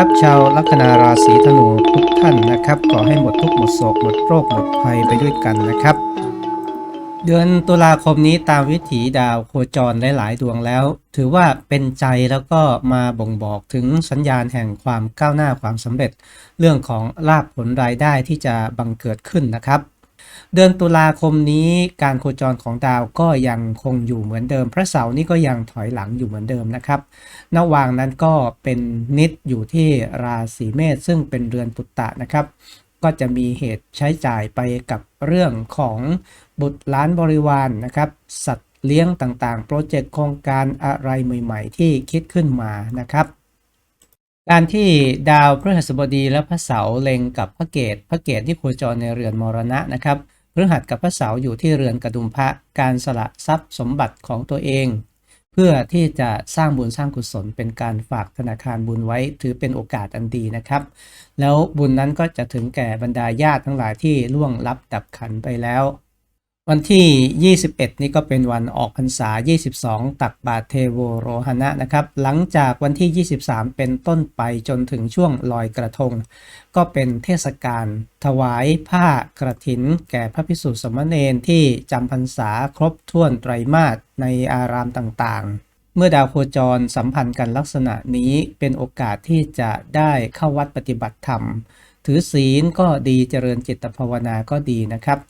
ครับชาวลัคนาราศีธนูทุกท่านนะครับขอให้หมดทุกหมดโศกหมดโรคหมดภัยไปด้วยกันนะครับ เดือนตุลาคมนี้ตามวิถีดาวโคจรหลาย ๆ ดวงแล้ว ถือว่าเป็นใจแล้วก็มาบ่งบอกถึงสัญญาณแห่งความก้าวหน้าความสำเร็จ เรื่องของลาภผลรายได้ที่จะบังเกิดขึ้นนะครับ เดือนตุลาคมนี้การโคจรของดาวก็ยังคงอยู่เหมือนเดิม พระเสาร์นี่ก็ยังถอยหลังอยู่เหมือนเดิมนะครับนวางนั้นก็เป็นนิดอยู่ที่ราศีเมษซึ่งเป็นเรือนปุตตะนะครับ ก็จะมีเหตุใช้จ่ายไปกับเรื่องของบุตรล้านบริวารนนะครับ สัตว์เลี้ยงต่างๆ โปรเจกต์โครงการอะไรใหม่ ๆ ที่คิดขึ้นมานะครับการที่ดาวพฤหัสบดีและพระเสาร์เล็งกับพระเกตพระเกตที่โคจรในเรือนมรณะนะครับ พฤหัสกับพระเสาร์อยู่ที่เรือนกระดุมพระการสละทรัพย์สมบัติของตัวเอง เพื่อที่จะสร้างบุญสร้างกุศลเป็นการฝากธนาคารบุญไว้ถือเป็นโอกาสอันดีนะครับ แล้วบุญนั้นก็จะถึงแก่บรรดาญาติทั้งหลายที่ล่วงลับดับขันไปแล้ว วันที่ 21 นี่ก็เป็นวันออกพรรษา 22 ตักบาตรเทโวโรหณะนะครับ หลังจากวันที่ 23 เป็นต้นไปจนถึงช่วงลอยกระทง ก็เป็นเทศกาลถวายผ้ากระถิน แก่พระพิสุสมณเณรที่จำพรรษาครบถ้วนไตรมาสในอารามต่างๆ เมื่อดาวโคจรสัมพันธ์กันลักษณะนี้เป็นโอกาสที่จะได้เข้าวัดปฏิบัติธรรม ถือศีลก็ดีเจริญจิตภาวนาก็ดีนะครับ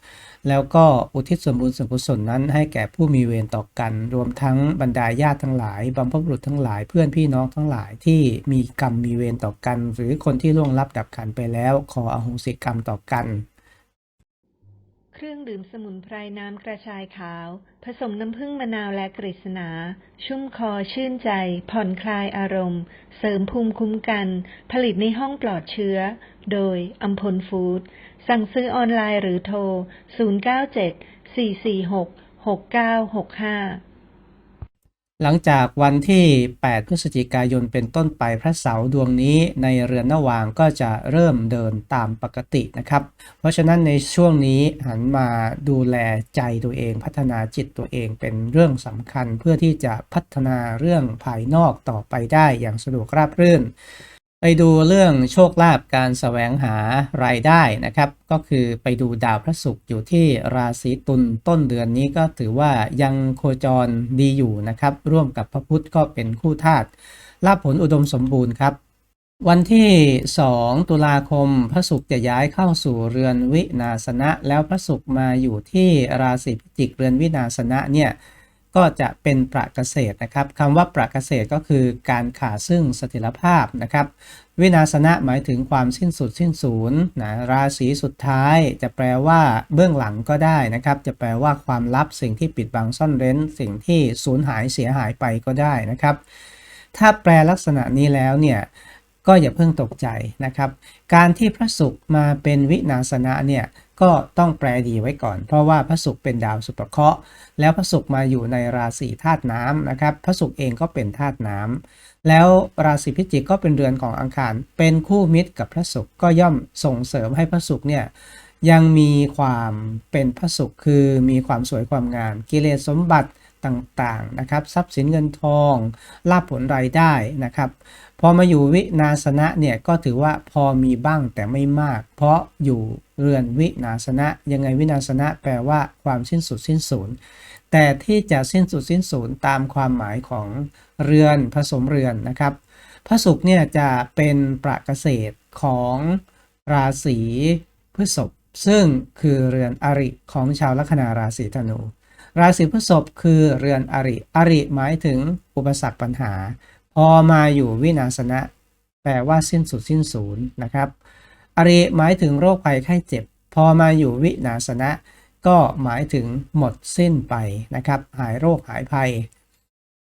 แล้วก็อุทิศส่วนบุญส่วนกุศลนั้น ให้แก่ผู้มีเวรต่อกัน รวมทั้งบรรดาญาติทั้งหลายบรรพบุรุษทั้งหลายเพื่อนพี่น้องทั้งหลายที่มีกรรมมีเวรต่อกัน หรือคนที่ล่วงลับดับขันไปแล้ว ขออโหสิกรรมต่อกัน เครื่องดื่มสมุนไพรน้ำกระชายขาว ผสมน้ำผึ้งมะนาวและกฤษณา ชุ่มคอชื่นใจ ผ่อนคลายอารมณ์ เสริมภูมิคุ้มกัน ผลิตในห้องปลอดเชื้อ โดยอัมพลฟู้ด สั่งซื้อออนไลน์หรือโทร 0974466965 หลังจากวันที่ 8 พฤศจิกายนเป็นต้นไปพระเสาร์ดวงนี้ในเรือนนวางก็จะเริ่มเดินตามปกตินะครับ เพราะฉะนั้นในช่วงนี้หันมาดูแลใจตัวเอง พัฒนาจิตตัวเองเป็นเรื่องสำคัญเพื่อที่จะพัฒนาเรื่องภายนอกต่อไปได้อย่างสะดวกราบรื่น ไปดูเรื่องโชคลาภการแสวงหารายได้นะครับ ก็คือไปดูดาวพระศุกร์อยู่ที่ราศีตุลต้นเดือนนี้ก็ถือว่ายังโคจรดีอยู่นะครับ ร่วมกับพระพุธก็เป็นคู่ธาตุลาภผลอุดมสมบูรณ์ครับ วันที่ 2 ตุลาคมพระศุกร์จะย้ายเข้าสู่เรือนวินาสนะ แล้วพระศุกร์มาอยู่ที่ราศีพิจิกเรือนวินาสนะเนี่ย ก็จะเป็นประเกษตรนะครับคำว่าประเกษตรก็คือการขาดซึ่งสถิรภาพนะครับวินาศนะหมายถึงความสิ้นสุดสิ้นศูนย์นะราศีสุดท้ายจะแปลว่าเบื้องหลังก็ได้นะครับ จะแปลว่าความลับสิ่งที่ปิดบังซ่อนเร้น สิ่งที่สูญหายเสียหายไปก็ได้นะครับ ถ้าแปลลักษณะนี้แล้วเนี่ยก็อย่าเพิ่งตกใจนะครับ การที่พระศุกร์มาเป็นวินาศนะเนี่ย ก็ต้องแปลดีไว้ก่อน เพราะว่าพระศุกร์เป็นดาวสุปเคราะห์แล้วพระศุกร์มาอยู่ในราศีธาตุน้ำนะครับพระศุกร์เองก็เป็นธาตุน้ำแล้วราศีพิจิกก็เป็นเรือนของอังคาร เป็นคู่มิตรกับพระศุกร์ก็ย่อมส่งเสริมให้พระศุกร์เนี่ยยังมีความเป็นพระศุกร์คือมีความสวยความงามกิเลสสมบัติ ต่างๆนะครับทรัพย์สินเงินทองลาภผลรายได้นะครับ พอมาอยู่วินาสนะเนี่ยก็ถือว่าพอมีบ้างแต่ไม่มาก เพราะอยู่เรือนวินาสนะ ยังไงวินาสนะแปลว่าความสิ้นสุดสิ้นศูนย์แต่ที่จะสิ้นสุดสิ้นศูนย์ตามความหมายของเรือนผสมเรือนนะครับ พระศุกร์เนี่ยจะเป็นประเกษตรของราศีพฤษภซึ่งคือเรือนอริของชาวลัคนาราศีธนู ราศีพฤษภคือเรือนอริ อริหมายถึงอุปสรรคปัญหา พอมาอยู่วินาศนะ แปลว่าสิ้นสุดสิ้นศูนย์นะครับ อริหมายถึงโรคภัยไข้เจ็บ พอมาอยู่วินาศนะ ก็หมายถึงหมดสิ้นไปนะครับ หายโรคหายภัย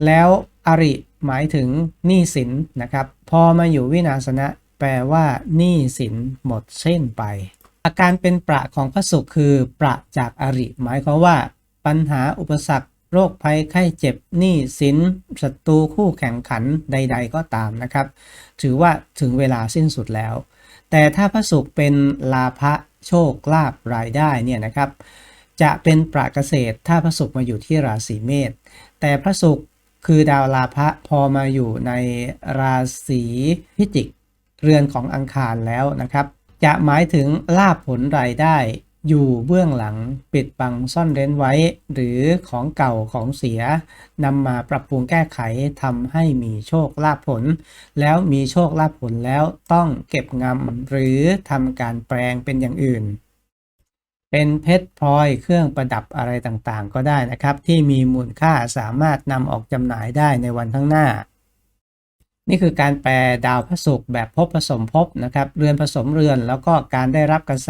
แล้วอริหมายถึงหนี้สินนะครับ พอมาอยู่วินาศนะ แปลว่าหนี้สินหมดสิ้นไป อาการเป็นประของพระศุกร์คือประจากอริ หมายความว่า ปัญหาอุปสรรค โรคภัยไข้เจ็บหนี้สินศัตรูคู่แข่งขันใด ๆ ก็ตามนะครับ ถือว่าถึงเวลาสิ้นสุดแล้ว แต่ถ้าพระศุกร์เป็นลาภะโชคลาภรายได้เนี่ยนะครับ จะเป็นประเกษตรถ้าพระศุกร์มาอยู่ที่ราศีเมษแต่พระศุกร์คือดาวลาภะพอมาอยู่ในราศีพิจิก เรือนของอังคารแล้วนะครับ จะหมายถึงลาภผลรายได้ อยู่เบื้องหลังปิดบังซ่อนเร้นไว้ หรือของเก่าของเสียนำมาปรับปรุงแก้ไขทำให้มีโชคลาภผล แล้วมีโชคลาภผลแล้วต้องเก็บงำหรือทำการแปลงเป็นอย่างอื่น เป็นเพชรพลอยเครื่องประดับอะไรต่างๆ ก็ได้นะครับ ที่มีมูลค่าสามารถนำออกจำหน่ายได้ในวันข้างหน้านี่คือการแปลดาวพระศุกร์แบบภพผสมภพนะครับ เรือนผสมเรือนแล้วก็การได้รับกระแส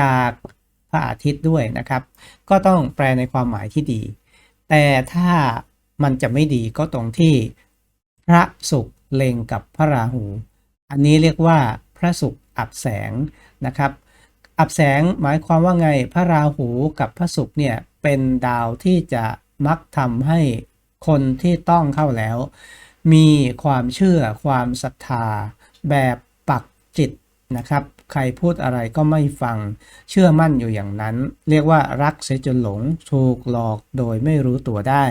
จากพระอาทิตย์ด้วยนะครับ ก็ต้องแปลในความหมายที่ดี แต่ถ้ามันจะไม่ดีก็ตรงที่พระศุกร์เล็งกับพระราหู อันนี้เรียกว่าพระศุกร์อับแสงนะครับ อับแสงหมายความว่าไงพระราหูกับพระศุกร์เนี่ยเป็นดาวที่จะมักทำให้คนที่ต้องเข้าแล้ว มีความเชื่อความศรัทธาแบบปักจิตนะครับ ใครพูดอะไรก็ไม่ฟัง เชื่อมั่นอยู่อย่างนั้น เรียกว่ารักเสียจนหลง ถูกหลอกโดยไม่รู้ตัวได้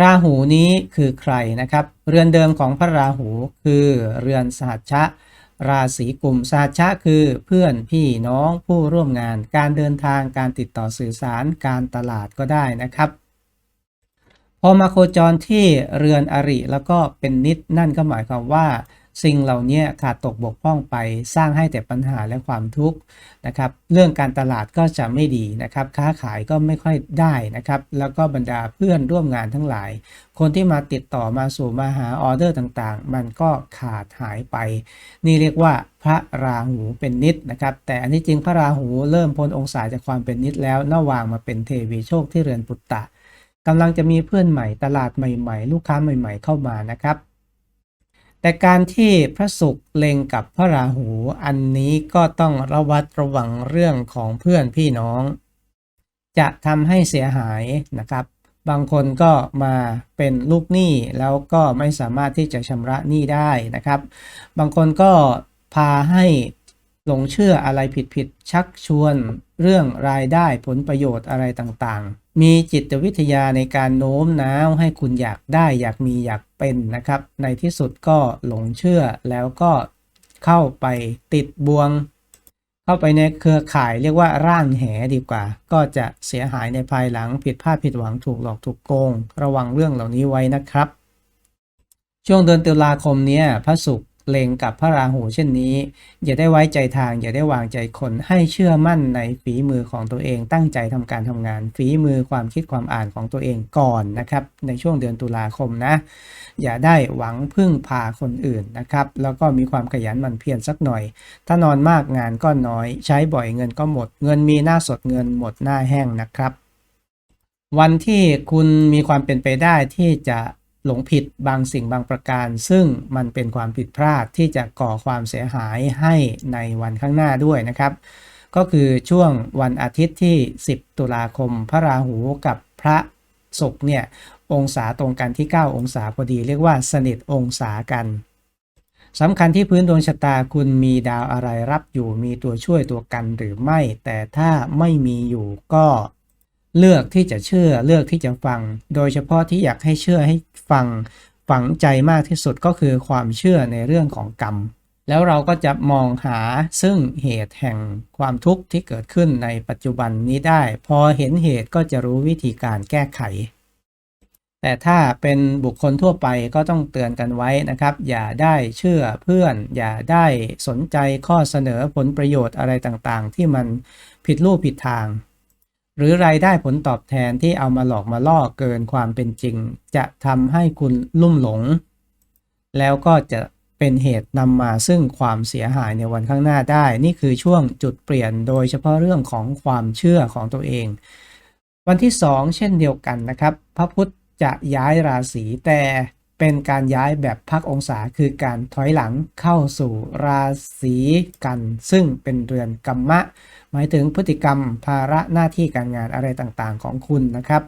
ราหูนี้คือใครนะครับ เรือนเดิมของพระราหูคือเรือนสหัชชะ ราศีกลุ่มสหัชชะคือเพื่อนพี่น้องผู้ร่วมงาน การเดินทางการติดต่อสื่อสารการตลาดก็ได้นะครับพอมาโคจรที่เรือนอริแล้วก็เป็นนิดนั่นก็หมายความว่า สิ่งเหล่านี้ขาดตกบกพร่องไปสร้างให้แต่ปัญหาและความทุกข์นะครับ เรื่องการตลาดก็จะไม่ดีนะครับ ค้าขายก็ไม่ค่อยได้นะครับ แล้วก็บรรดาเพื่อนร่วมงานทั้งหลาย คนที่มาติดต่อมาสู่มาหาออเดอร์ต่างๆ มันก็ขาดหายไป นี่เรียกว่าพระราหูเป็นนิดนะครับ แต่อันที่จริงพระราหูเริ่มพ้นองศาจากความเป็นนิดแล้วน่าวางมาเป็นเทวีโชคที่เรือนปุตตะกำลังจะมีเพื่อนใหม่ตลาดใหม่ ๆ ลูกค้าใหม่ ๆ เข้ามานะครับ แต่การที่พระศุกร์เล็งกับพระราหูอันนี้ก็ต้องระวัดระวังเรื่องของเพื่อนพี่น้อง จะทำให้เสียหายนะครับ บางคนก็มาเป็นลูกหนี้แล้วก็ไม่สามารถที่จะชำระหนี้ได้นะครับ บางคนก็พาให้หลงเชื่ออะไรผิดๆชักชวนเรื่องรายได้ผลประโยชน์อะไรต่างๆ มีจิตวิทยาในการโน้มน้าวให้คุณอยากได้อยากมีอยากเป็นนะครับ ในที่สุดก็หลงเชื่อแล้วก็เข้าไปติดบวง เข้าไปในเครือข่ายเรียกว่าร่างแหดีกว่า ก็จะเสียหายในภายหลังผิดพลาดผิดหวังถูกหลอกถูกโกง ระวังเรื่องเหล่านี้ไว้นะครับ ช่วงเดือนตุลาคมนี้พระศุกร์ เล็งกับพระราหูเช่นนี้ อย่าได้ไว้ใจทาง อย่าได้วางใจคนให้เชื่อมั่นในฝีมือของตัวเอง ตั้งใจทำการทำงาน ฝีมือความคิดความอ่านของตัวเองก่อนนะครับ ในช่วงเดือนตุลาคมนะ อย่าได้หวังพึ่งพาคนอื่นนะครับ แล้วก็มีความขยันหมั่นเพียรสักหน่อย ถ้านอนมากงานก็น้อย ใช้บ่อยเงินก็หมด เงินมีหน้าสดเงินหมดหน้าแห้งนะครับ วันที่คุณมีความเป็นไปได้ที่จะ หลงผิดบางสิ่งบางประการ ซึ่งมันเป็นความผิดพลาดที่จะก่อความเสียหายให้ในวันข้างหน้าด้วยนะครับ ก็คือช่วงวันอาทิตย์ที่ 10 ตุลาคม พระราหูกับพระศุกร์เนี่ยองศาตรงกันที่ 9 องศาพอดี เรียกว่าสนิทองศากันสำคัญที่พื้นดวงชะตาคุณมีดาวอะไรรับอยู่มีตัวช่วยตัวกันหรือไม่ แต่ถ้าไม่มีอยู่ก็ เลือกที่จะเชื่อเลือกที่จะฟัง โดยเฉพาะที่อยากให้เชื่อให้ฟังฝังใจมากที่สุดก็คือความเชื่อในเรื่องของกรรม แล้วเราก็จะมองหาซึ่งเหตุแห่งความทุกข์ที่เกิดขึ้นในปัจจุบันนี้ได้ พอเห็นเหตุก็จะรู้วิธีการแก้ไข แต่ถ้าเป็นบุคคลทั่วไปก็ต้องเตือนกันไว้นะครับ อย่าได้เชื่อเพื่อน อย่าได้สนใจข้อเสนอผลประโยชน์อะไรต่างๆ ที่มันผิดรูปผิดทาง หรือรายได้ผลตอบแทนที่เอามาหลอกมาล่อเกินความเป็นจริง จะทำให้คุณลุ่มหลง แล้วก็จะเป็นเหตุนำมาซึ่งความเสียหายในวันข้างหน้าได้ นี่คือช่วงจุดเปลี่ยนโดยเฉพาะเรื่องของความเชื่อของตัวเอง วันที่ 2 เช่นเดียวกันนะครับ พระพุธจะย้ายราศีแต่ เป็นการย้ายแบบพักองศาคือการถอยหลังเข้าสู่ราศีกัน ซึ่งเป็นเรือนกรรมะ หมายถึงพฤติกรรมภาระหน้าที่การงานอะไรต่างๆของคุณนะครับ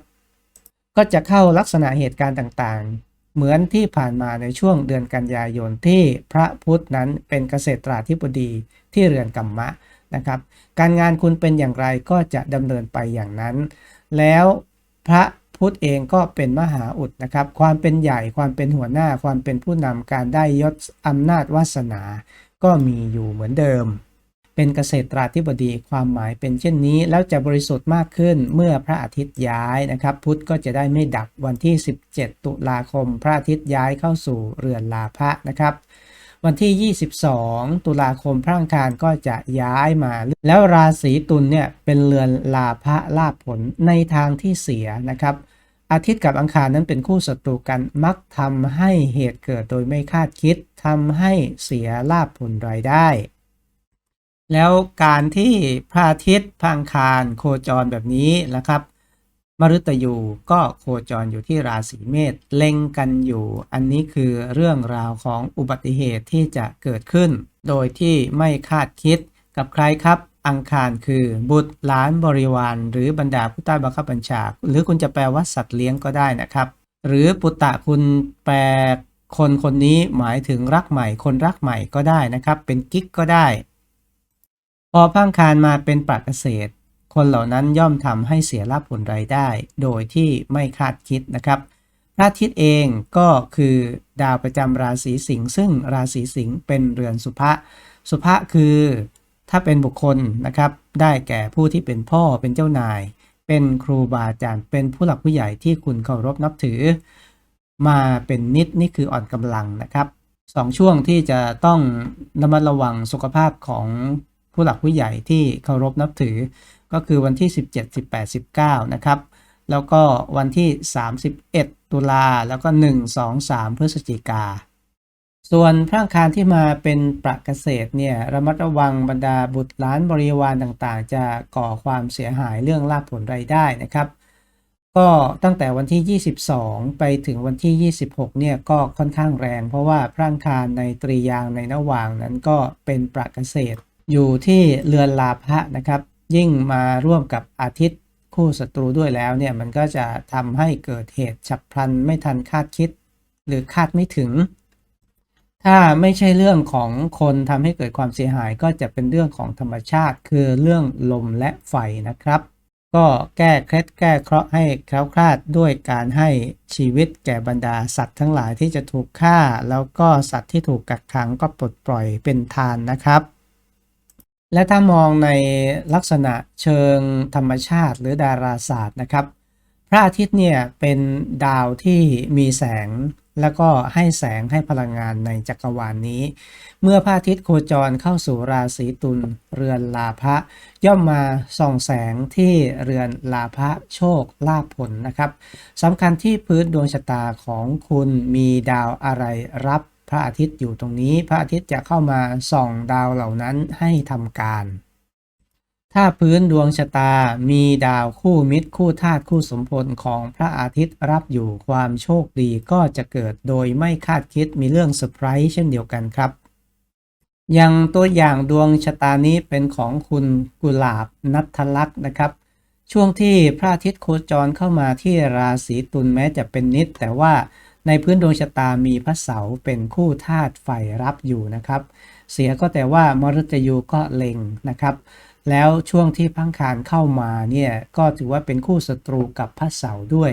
ก็จะเข้าลักษณะเหตุการณ์ต่างๆ เหมือนที่ผ่านมาในช่วงเดือนกันยายนที่พระพุทธนั้นเป็นเกษตราธิบดีที่เรือนกรรมะนะครับ การงานคุณเป็นอย่างไรก็จะดำเนินไปอย่างนั้น แล้วพระ พุทธเองก็เป็นมหาอุดนะครับ ความเป็นใหญ่ความเป็นหัวหน้าความเป็นผู้นำการได้ยศอำนาจวาสนา ก็มีอยู่เหมือนเดิม เป็นเกษตราธิบดีความหมายเป็นเช่นนี้ แล้วจะบริสุทธิ์มากขึ้นเมื่อพระอาทิตย์ย้ายนะครับ พุทธก็จะได้ไม่ดับวันที่ 17 ตุลาคม พระอาทิตย์ย้ายเข้าสู่เรือนลาภะนะครับ วันที่ 22 ตุลาคมพระอังคารก็จะย้ายมา แล้วราศีตุลเนี่ยเป็นเรือนลาภะลาภผลในทางที่เสียนะครับ อาทิตย์กับอังคารนั้นเป็นคู่ศัตรูกันมักทำให้เหตุเกิดโดยไม่คาดคิดทำให้เสียลาภผลรายได้ แล้วการที่พระอาทิตย์พระอังคารโคจรแบบนี้นะครับ มฤตยูก็โคจรอยู่ที่ราศีเมษเล็งกันอยู่ อันนี้คือเรื่องราวของอุบัติเหตุที่จะเกิดขึ้น โดยที่ไม่คาดคิดกับใครครับอังคารคือบุตรหลานบริวาร หรือบรรดาผู้ใต้บังคับบัญชา หรือคุณจะแปลว่าสัตว์เลี้ยงก็ได้นะครับ หรือปุตตะคุณแปลคนคนนี้หมายถึงรักใหม่ คนรักใหม่ก็ได้นะครับ เป็นกิ๊กก็ได้ พอพังคารมาเป็นปรักเกษตร คนเหล่านั้นย่อมทำให้เสียลาภผลรายได้ โดยที่ไม่คาดคิดนะครับพระอาทิตย์เองก็คือดาวประจำราศีสิงห์ซึ่งราศีสิงห์เป็นเรือนสุภะสุภะคือถ้าเป็นบุคคลนะครับ ได้แก่ผู้ที่เป็นพ่อเป็นเจ้านาย เป็นครูบาอาจารย์ เป็นผู้หลักผู้ใหญ่ที่คุณเคารพนับถือ มาเป็นนิดนี่คืออ่อนกำลังนะครับสองช่วงที่จะต้องระมัดระวังสุขภาพของ ผู้หลักผู้ใหญ่ที่เคารพนับถือ ก็คือวันที่ 17 18 19 นะครับ แล้วก็วันที่ 31 ตุลาแล้วก็ 1 2 3 พฤศจิกา ส่วนพระอังคารที่มาเป็นประเกษตรเนี่ยระมัดระวังบรรดาบุตรหลานบริวารต่างๆ จะก่อความเสียหายเรื่องลาภผลรายได้นะครับก็ตั้งแต่วันที่ 22 ไปถึงวันที่ 26 เนี่ยก็ค่อนข้างแรง เพราะว่าพระอังคารในตรียางในนว่างนั้นก็เป็นประเกษตร อยู่ที่เรือนลาภะนะครับ ยิ่งมาร่วมกับอาทิตย์คู่ศัตรูด้วยแล้วเนี่ยมันก็จะทำให้เกิดเหตุฉับพลันไม่ทันคาดคิด หรือคาดไม่ถึง ถ้าไม่ใช่เรื่องของคนทำให้เกิดความเสียหายก็จะเป็นเรื่องของธรรมชาติ คือเรื่องลมและไฟนะครับ ก็แก้เคล็ดแก้เคราะห์ให้แคล้วคลาดด้วยการให้ชีวิตแก่บรรดาสัตว์ทั้งหลายที่จะถูกฆ่า แล้วก็สัตว์ที่ถูกกักขังก็ปลดปล่อยเป็นทานนะครับ และถ้ามองในลักษณะเชิงธรรมชาติหรือดาราศาสตร์นะครับ พระอาทิตย์เนี่ยเป็นดาวที่มีแสงแล้วก็ให้แสงให้พลังงานในจักรวาลนนี้ เมื่อพระอาทิตย์โคจรเข้าสู่ราศีตุลเรือนลาภะย่อมมาส่องแสงที่เรือนลาภะโชคลาภผลนะครับสำคัญที่พื้นดวงชะตาของคุณมีดาวอะไรรับ พระอาทิตย์อยู่ตรงนี้ พระอาทิตย์จะเข้ามาส่องดาวเหล่านั้นให้ทำการ ถ้าพื้นดวงชะตามีดาวคู่มิตรคู่ธาตุคู่สมพลของพระอาทิตย์รับอยู่ความโชคดีก็จะเกิดโดยไม่คาดคิดมีเรื่องเซอร์ไพรส์เช่นเดียวกันครับ อย่างตัวอย่างดวงชะตานี้เป็นของคุณกุหลาบนัทลักษ์นะครับช่วงที่พระอาทิตย์โคจรเข้ามาที่ราศีตุลแม้จะเป็นนิด แต่ว่า ในพื้นดวงชะตามีพระเสาร์เป็นคู่ธาตุไฟรับอยู่นะครับ เสียก็แต่ว่ามฤตยูก็เล็งนะครับ แล้วช่วงที่พังคารเข้ามาเนี่ยก็ถือว่าเป็นคู่ศัตรูกับพระเสาร์ด้วย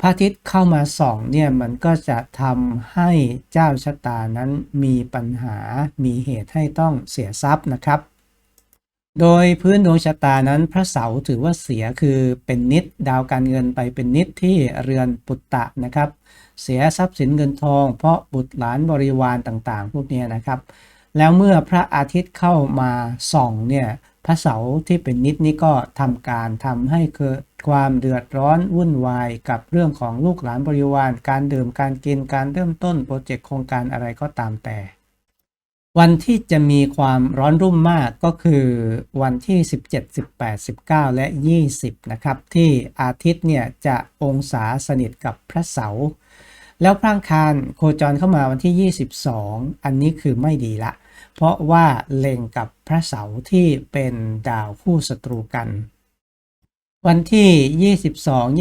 พระอาทิตย์เข้ามาส่องเนี่ยมันก็จะทำให้เจ้าชะตานั้นมีปัญหา มีเหตุให้ต้องเสียทรัพย์นะครับโดยพื้นดวงชะตานั้นพระเสาร์ถือว่าเสียคือเป็นนิดดาวการเงินไปเป็นนิดที่เรือนปุตตะนะครับ เสียทรัพย์สินเงินทอง เพราะบุตรหลานบริวารต่างๆ พวกนี้นะครับ แล้วเมื่อพระอาทิตย์เข้ามาส่องเนี่ยพระเสาร์ที่เป็นนิดนี้ก็ทำการทำให้เกิดความเดือดร้อนวุ่นวายกับเรื่องของลูกหลานบริวาร การดื่มการกินการเริ่มต้นโปรเจกต์โครงการอะไรก็ตามแต่ วันที่จะมีความร้อนรุ่มมากก็คือวันที่ 17 18 19 และ 20 นะครับ ที่อาทิตย์เนี่ยจะองศาสนิทกับพระเสาร์ แล้วพระอังคารโคจรเข้ามาวันที่ 22 อันนี้คือไม่ดีละ เพราะว่าเล็งกับพระเสาร์ที่เป็นดาวคู่ศัตรูกัน วันที่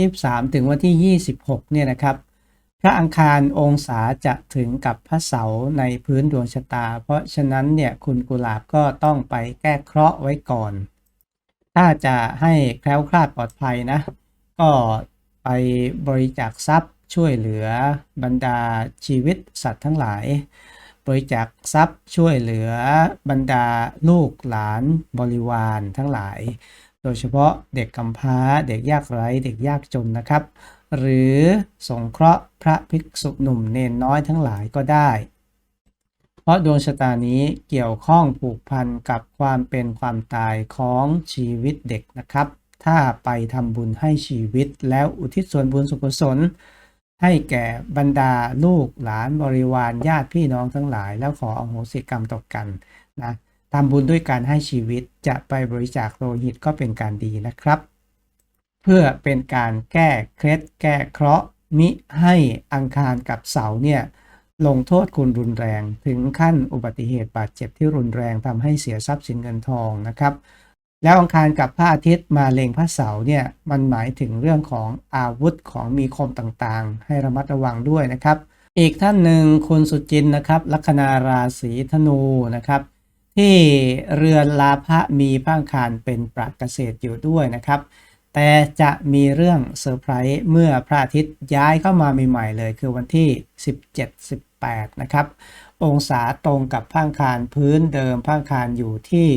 22 23 ถึงวันที่ 26 เนี่ยนะครับ พระอังคารองศาจะถึงกับพระเสาร์ในพื้นดวงชะตา เพราะฉะนั้นเนี่ยคุณกุหลาบก็ต้องไปแก้เคราะห์ไว้ก่อน ถ้าจะให้แคล้วคลาดปลอดภัยนะ ก็ไปบริจาคทรัพย์ ช่วยเหลือบรรดาชีวิตสัตว์ทั้งหลาย บริจาคทรัพย์ช่วยเหลือบรรดาลูกหลานบริวารทั้งหลาย โดยเฉพาะเด็กกำพร้าเด็กยากไร้เด็กยากจนนะครับ หรือสงเคราะห์พระภิกษุหนุ่มเนนน้อยทั้งหลายก็ได้เพราะดวงชะตานี้เกี่ยวข้องผูกพันกับความเป็นความตายของชีวิตเด็กนะครับ ถ้าไปทำบุญให้ชีวิตแล้วอุทิศส่วนบุญสุขกุศล ให้แก่บรรดาลูกหลานบริวารญาติพี่น้องทั้งหลาย แล้วขออโหสิกรรมต่อกันนะทำบุญด้วยการให้ชีวิตจะไปบริจาคโลหิตก็เป็นการดีนะครับ เพื่อเป็นการแก้เคล็ดแก้เคราะห์มิให้อังคารกับเสาเนี่ยลงโทษคุณรุนแรง ถึงขั้นอุบัติเหตุบาดเจ็บที่รุนแรงทำให้เสียทรัพย์สินเงินทองนะครับ แล้วอังคารกับพระอาทิตย์มาเล็งพระเสาร์เนี่ยมันหมายถึงเรื่องของอาวุธของมีคมต่างๆ ให้ระมัดระวังด้วยนะครับ อีกท่านหนึ่งคุณสุจินนะครับลัคนาราศีธนูนะครับ ที่เรือนลาภะมีพระอังคารเป็นประเกษตรอยู่ด้วยนะครับ แต่จะมีเรื่องเซอร์ไพรส์เมื่อพระอาทิตย์ย้ายเข้ามาใหม่ๆเลย คือวันที่ 17-18 นะครับ องศาตรงกับพระอังคารพื้นเดิมพระอังคารอยู่ที่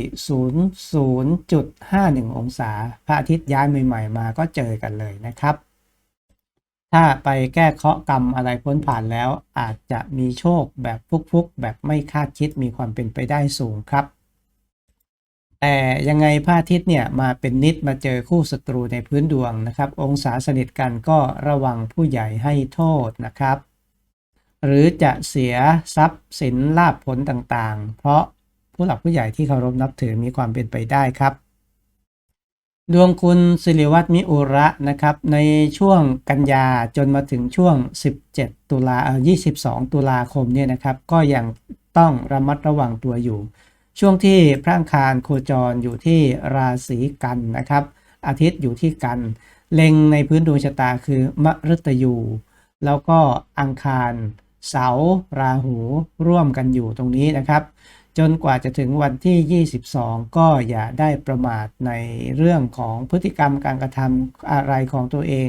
00.51 องศา พระอาทิตย์ย้ายใหม่ ๆ มาก็เจอกันเลยนะครับ ถ้าไปแก้เคราะห์กรรมอะไรพ้นผ่านแล้ว อาจจะมีโชคแบบฟุกๆ แบบไม่คาดคิดมีความเป็นไปได้สูงครับ แต่ยังไงพระอาทิตย์เนี่ยมาเป็นนิดมาเจอคู่ศัตรูในพื้นดวงนะครับ องศาสนิทกันก็ระวังผู้ใหญ่ให้โทษนะครับ หรือจะเสียทรัพย์สินลาภผลต่างๆ เพราะผู้หลักผู้ใหญ่ที่เคารพนับถือมีความเป็นไปได้ครับ ดวงคุณสิริวัตรมิอุระนะครับ ในช่วงกันยาจนมาถึงช่วง 17 ตุลาเอ่อ22 ตุลาคมเนี่ยนะครับ ก็ยังต้องระมัดระวังตัวอยู่ ช่วงที่พระอังคารโคจรอยู่ที่ราศีกันนะครับ อาทิตย์อยู่ที่กัน เล็งในพื้นดวงชะตาคือมฤตยู แล้วก็อังคาร เสาราหูร่วมกันอยู่ตรงนี้นะครับ จนกว่าจะถึงวันที่ 22 ก็อย่าได้ประมาทในเรื่องของพฤติกรรมการกระทำอะไรของตัวเอง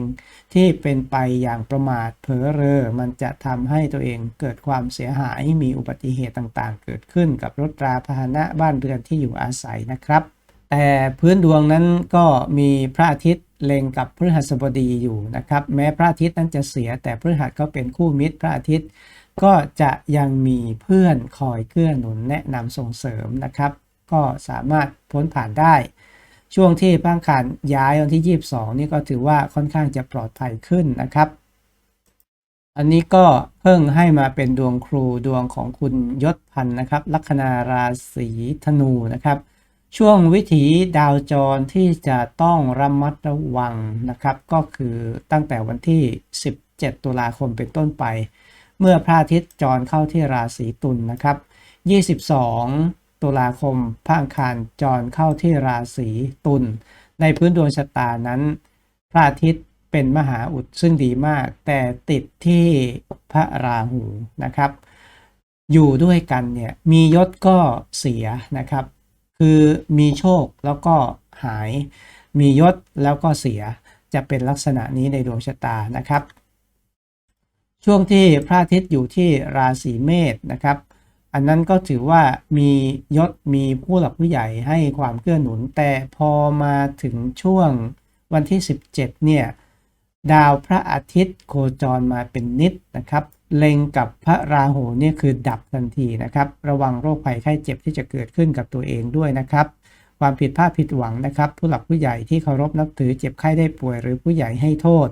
ที่เป็นไปอย่างประมาทเผลอเรอมันจะทำให้ตัวเองเกิดความเสียหายมีอุบัติเหตุต่างๆ เกิดขึ้นกับรถราพาหนะบ้านเรือนที่อยู่อาศัยนะครับ แต่พื้นดวงนั้นก็มีพระอาทิตย์ เล็งกับพฤหัสบดีอยู่นะครับ แม้พระอาทิตย์นั้นจะเสีย แต่พฤหัสก็เป็นคู่มิตรพระอาทิตย์ ก็จะยังมีเพื่อนคอยเกื้อหนุนแนะนำส่งเสริมนะครับ ก็สามารถพ้นผ่านได้ ช่วงที่พระอังคารย้ายวันที่ 22 นี่ก็ถือว่าค่อนข้างจะปลอดภัยขึ้นนะครับ อันนี้ก็เพิ่งให้มาเป็นดวงครูดวงของคุณยศพันธ์นะครับ ลัคนาราศีธนูนะครับ ช่วงวิถีดาวจรที่จะต้องระมัดระวังนะครับ ก็คือตั้งแต่วันที่ 17 ตุลาคมเป็นต้นไป เมื่อพระอาทิตย์จรเข้าที่ราศีตุลนะครับ 22 ตุลาคมพระอังคารจรเข้าที่ราศีตุลในพื้นดวงชะตานั้น พระอาทิตย์เป็นมหาอุดซึ่งดีมาก แต่ติดที่พระราหูนะครับ อยู่ด้วยกันเนี่ยมียศก็เสียนะครับ คือมีโชคแล้วก็หาย มียศแล้วก็เสียจะเป็นลักษณะนี้ในดวงชะตานะครับ ช่วงที่พระอาทิตย์อยู่ที่ราศีเมษนะครับ อันนั้นก็ถือว่ามียศมีผู้หลักผู้ใหญ่ให้ความเกื้อหนุน แต่พอมาถึงช่วงวันที่ 17 เนี่ยดาวพระอาทิตย์โคจรมาเป็นนิดนะครับ เล็งกับพระราหูเนี่ยคือดับทันทีนะครับ ระวังโรคภัยไข้เจ็บที่จะเกิดขึ้นกับตัวเองด้วยนะครับ ความผิดพลาดผิดหวังนะครับ ผู้หลักผู้ใหญ่ที่เคารพนับถือเจ็บไข้ได้ป่วยหรือผู้ใหญ่ให้โทษ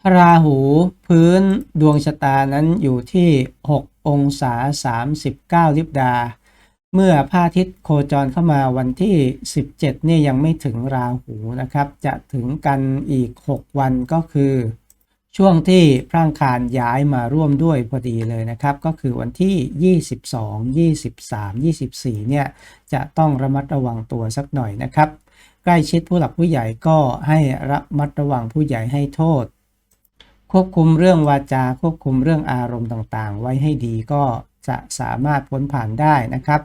พระราหู พื้นดวงชะตานั้นอยู่ที่ 6 องศา 39 ลิบดา เมื่อพระอาทิตย์โคจรเข้ามาวันที่ 17เนี่ยยังไม่ถึงราหูนะครับ จะถึงกันอีก 6 วันก็คือ ช่วงที่พระอังคารย้ายมาร่วมด้วยพอดีเลยนะครับ ก็คือวันที่ 22 23 24 เนี่ย จะต้องระมัดระวังตัวสักหน่อยนะครับ ใกล้ชิดผู้หลักผู้ใหญ่ก็ให้ระมัดระวังผู้ใหญ่ให้โทษ ควบคุมเรื่องวาจาควบคุมเรื่องอารมณ์ต่างๆ ไว้ให้ดีก็จะสามารถพ้นผ่านได้นะครับ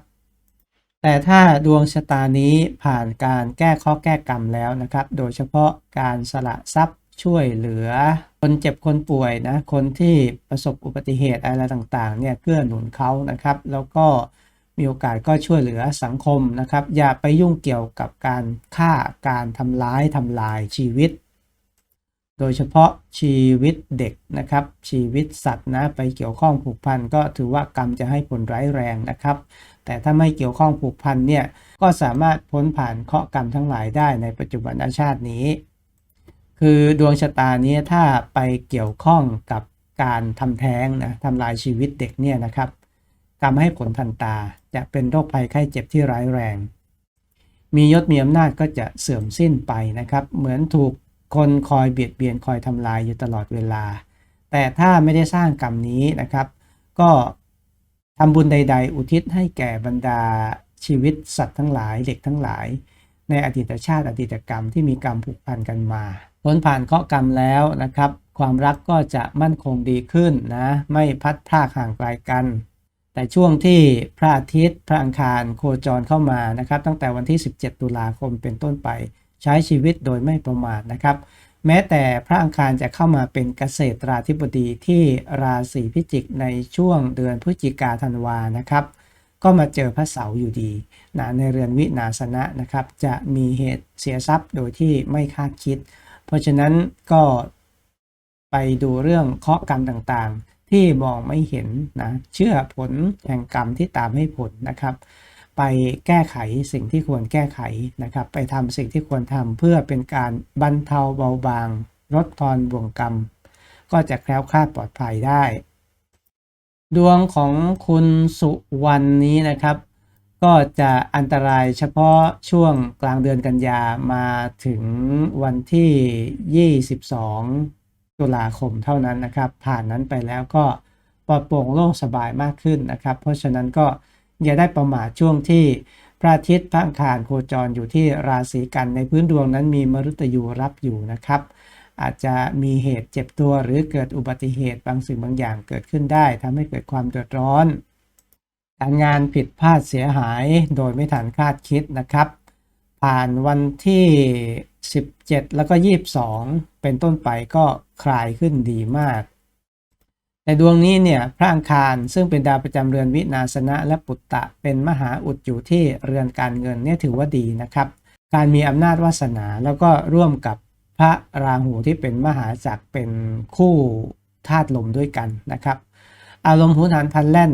แต่ถ้าดวงชะตานี้ผ่านการแก้ข้อแก้กรรมแล้วนะครับ โดยเฉพาะการสละทรัพย์ ช่วยเหลือ คนเจ็บคนป่วยนะคนที่ประสบอุบัติเหตุอะไรต่างๆเนี่ยเกื้อหนุนเขานะครับ แล้วก็มีโอกาสก็ช่วยเหลือสังคมนะครับ อย่าไปยุ่งเกี่ยวกับการฆ่าการทำร้ายทำลายชีวิต โดยเฉพาะชีวิตเด็กนะครับ ชีวิตสัตว์นะไปเกี่ยวข้องผูกพันก็ถือว่ากรรมจะให้ผลร้ายแรงนะครับ แต่ถ้าไม่เกี่ยวข้องผูกพันเนี่ยก็สามารถพ้นผ่านเคราะห์กรรมทั้งหลายได้ในปัจจุบันชาตินี้ คือดวงชะตานี้ถ้าไปเกี่ยวข้องกับการทำแท้งนะทำลายชีวิตเด็กเนี่ยนะครับกรรมให้ผลทันตาจะเป็นโรคภัยไข้เจ็บที่ร้ายแรง มียศมีอำนาจก็จะเสื่อมสิ้นไปนะครับ เหมือนถูกคนคอยเบียดเบียนคอยทำลายอยู่ตลอดเวลา แต่ถ้าไม่ได้สร้างกรรมนี้นะครับ ก็ทำบุญใด ๆ อุทิศให้แก่บรรดาชีวิตสัตว์ทั้งหลายเด็กทั้งหลาย ในอดีตชาติอดีตกรรมที่มีกรรมผูกพันกันมาพ้นผ่านเคราะกรรมแล้วนะครับ ความรักก็จะมั่นคงดีขึ้นนะ ไม่พัดพรากห่างไกลกัน แต่ช่วงที่พระอาทิตย์พระอังคารโคจรเข้ามานะครับ ตั้งแต่วันที่ 17 ตุลาคมเป็นต้นไปใช้ชีวิตโดยไม่ประมาทนะครับ แม้แต่พระอังคารจะเข้ามาเป็นเกษตราธิบดีที่ราศีพิจิกในช่วงเดือนพฤศจิกาธันวานะครับ ก็มาเจอพระเสาร์อยู่ดีนะในเรือนวินาสนะนะครับ จะมีเหตุเสียทรัพย์โดยที่ไม่คาดคิด เพราะฉะนั้นก็ไปดูเรื่องเคาะกรรมต่างๆ ที่มองไม่เห็นนะเชื่อผลแห่งกรรมที่ตามให้ผลนะครับ ไปแก้ไขสิ่งที่ควรแก้ไขนะครับ ไปทำสิ่งที่ควรทำเพื่อเป็นการบรรเทาเบาบางลดทอนบ่วงกรรม ก็จะแคล้วคลาดปลอดภัยได้ ดวงของคุณสุวรรณนี้นะครับ ก็จะอันตรายเฉพาะช่วงกลางเดือนกันยามาถึงวันที่ 22 ตุลาคมเท่านั้นนะครับ ผ่านนั้นไปแล้วก็ปลอดโปร่งโล่งสบายมากขึ้นนะครับ เพราะฉะนั้นก็อย่าได้ประมาทช่วงที่พระอาทิตย์พระอังคารโคจรอยู่ที่ราศีกันในพื้นดวงนั้นมีมฤตยูรับอยู่นะครับ อาจจะมีเหตุเจ็บตัวหรือเกิดอุบัติเหตุบางสิ่งบางอย่างเกิดขึ้นได้ทำให้เกิดความเดือดร้อน การงานผิดพลาดเสียหายโดยไม่ทันคาดคิดนะครับ ผ่านวันที่ 17 แล้วก็ 22 เป็นต้นไปก็คลายขึ้นดีมากแต่ดวงนี้เนี่ยพระอังคารซึ่งเป็นดาวประจำเรือนวินาสนะและปุตตะเป็นมหาอุดอยู่ที่เรือนการเงินเนี่ยถือว่าดีนะครับ การมีอำนาจวาสนาแล้วก็ร่วมกับพระราหูที่เป็นมหาจักรเป็นคู่ธาตุลมด้วยกันนะครับ อารมณ์หุนหันพันแล่น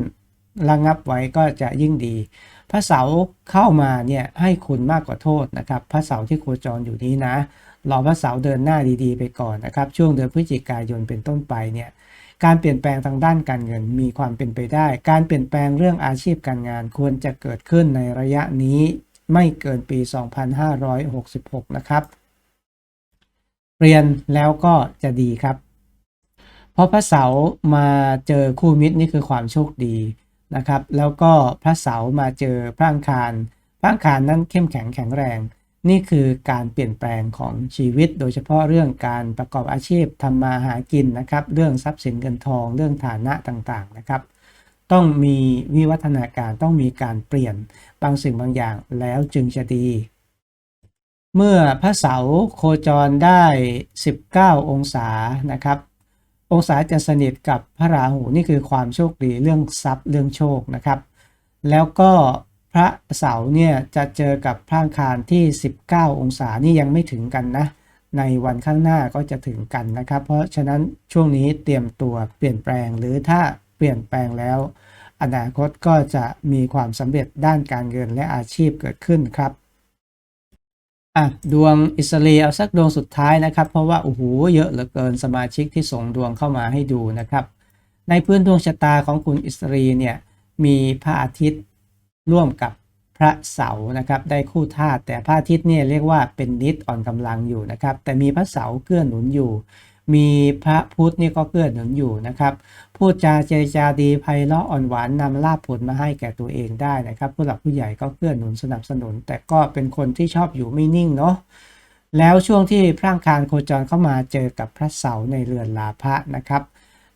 ระงับไว้ก็จะยิ่งดี พระเสาร์เข้ามาเนี่ยให้คุณมากกว่าโทษนะครับ พระเสาร์ที่โคจรอยู่นี้นะ รอพระเสาร์เดินหน้าดีๆ ไปก่อนนะครับ ช่วงเดือนพฤศจิกายนเป็นต้นไปเนี่ย การเปลี่ยนแปลงทางด้านการเงินมีความเป็นไปได้ การเปลี่ยนแปลงเรื่องอาชีพการงานควรจะเกิดขึ้นในระยะนี้ไม่เกินปี 2566 นะครับ เรียนแล้วก็จะดีครับ เพราะพระเสาร์มาเจอคู่มิตรนี่คือความโชคดี นะครับ แล้วก็พระเสาร์มาเจอพระอังคาร พระอังคารนั้นเข้มแข็งแข็งแรง นี่คือการเปลี่ยนแปลงของชีวิต โดยเฉพาะเรื่องการประกอบอาชีพทำมาหากินนะครับ เรื่องทรัพย์สินเงินทอง เรื่องฐานะต่างๆนะครับ ต้องมีวิวัฒนาการต้องมีการเปลี่ยนบางสิ่งบางอย่างแล้วจึงจะดีเมื่อพระเสาร์โคจรได้ 19 องศานะครับ องศาจะสนิทกับพระราหูนี่คือความโชคดีเรื่องทรัพย์เรื่องโชคนะครับ แล้วก็พระเสาร์เนี่ยจะเจอกับพระคารที่ 19 องศานี่ยังไม่ถึงกันนะในวันข้างหน้าก็จะถึงกันนะครับ เพราะฉะนั้นช่วงนี้เตรียมตัวเปลี่ยนแปลงหรือถ้าเปลี่ยนแปลงแล้ว อนาคตก็จะมีความสำเร็จด้านการเงินและอาชีพเกิดขึ้นครับ อะดวงอิสรีเอาสักดวงสุดท้ายนะครับ เพราะว่าโอ้โหเยอะเหลือเกินสมาชิกที่ส่งดวงเข้ามาให้ดูนะครับ ในพื้นดวงชะตาของคุณอิสรีเนี่ยมีพระอาทิตย์ร่วมกับพระเสาร์นะครับ ได้คู่ธาตุแต่พระอาทิตย์เนี่ยเรียกว่าเป็นนิดอ่อนกำลังอยู่นะครับ แต่มีพระเสาร์เกื้อหนุนอยู่ มีพระพุทธนี่ก็เกื้อหนุนอยู่นะครับพูดจาเจรจาดีไพเราะอ่อนหวานนำลาภผลมาให้แก่ตัวเองได้นะครับ ผู้หลักผู้ใหญ่ก็เกื้อหนุนสนับสนุน แต่ก็เป็นคนที่ชอบอยู่ไม่นิ่งเนาะแล้วช่วงที่พระอังคารโคจรเข้ามาเจอกับพระเสาร์ในเรือนลาภะนะครับ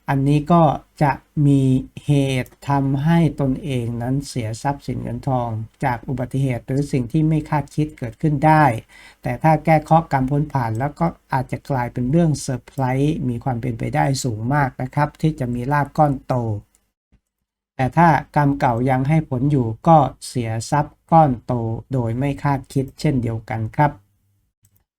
อันนี้ก็จะมีเหตุทำให้ตนเองนั้นเสียทรัพย์สินเงินทอง จากอุบัติเหตุหรือสิ่งที่ไม่คาดคิดเกิดขึ้นได้ แต่ถ้าแก้เคราะห์กรรมพ้นผ่านแล้วก็อาจจะกลายเป็นเรื่องเซอร์ไพรส์มีความเป็นไปได้สูงมากนะครับ ที่จะมีลาบก้อนโต แต่ถ้ากรรมเก่ายังให้ผลอยู่ก็เสียทรัพย์ก้อนโตโดยไม่คาดคิดเช่นเดียวกันครับ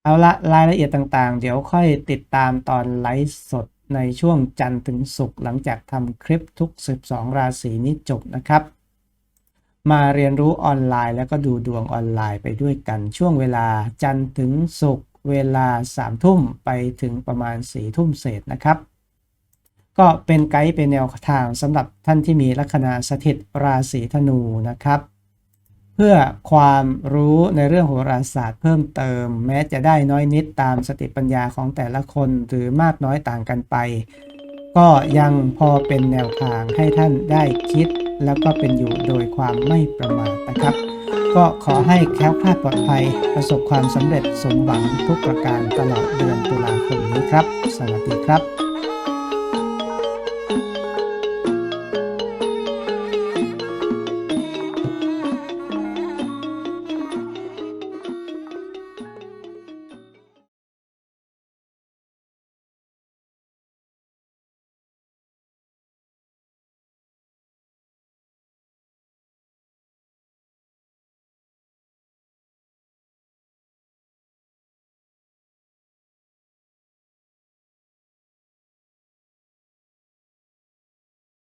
เอาละรายละเอียดต่างๆ เดี๋ยวค่อยติดตามตอนไลฟ์สด ในช่วงจันทร์ถึงศุกร์หลังจากทำคลิปทุก 12 ราศีนี้จบนะครับ มาเรียนรู้ออนไลน์แล้วก็ดูดวงออนไลน์ไปด้วยกัน ช่วงเวลาจันทร์ถึงศุกร์เวลา3ทุ่มไปถึงประมาณ4ทุ่มเศษนะครับ ก็เป็นไกด์เป็นแนวทางสำหรับท่านที่มีลัคนาสถิตราศีธนูนะครับ พื่อความรู้ในเรื่องโหราศาสตร์เพิ่มเติม แม้จะได้น้อยนิดตามสติปัญญาของแต่ละคนหรือมากน้อยต่างกันไป ก็ยังพอเป็นแนวทางให้ท่านได้คิด แล้วก็เป็นอยู่โดยความไม่ประมาทนะครับ ก็ขอให้แคล้วคลาดปลอดภัย ประสบความสำเร็จสมหวังทุกประการตลอดเดือนตุลาคมนี้ครับ สวัสดีครับ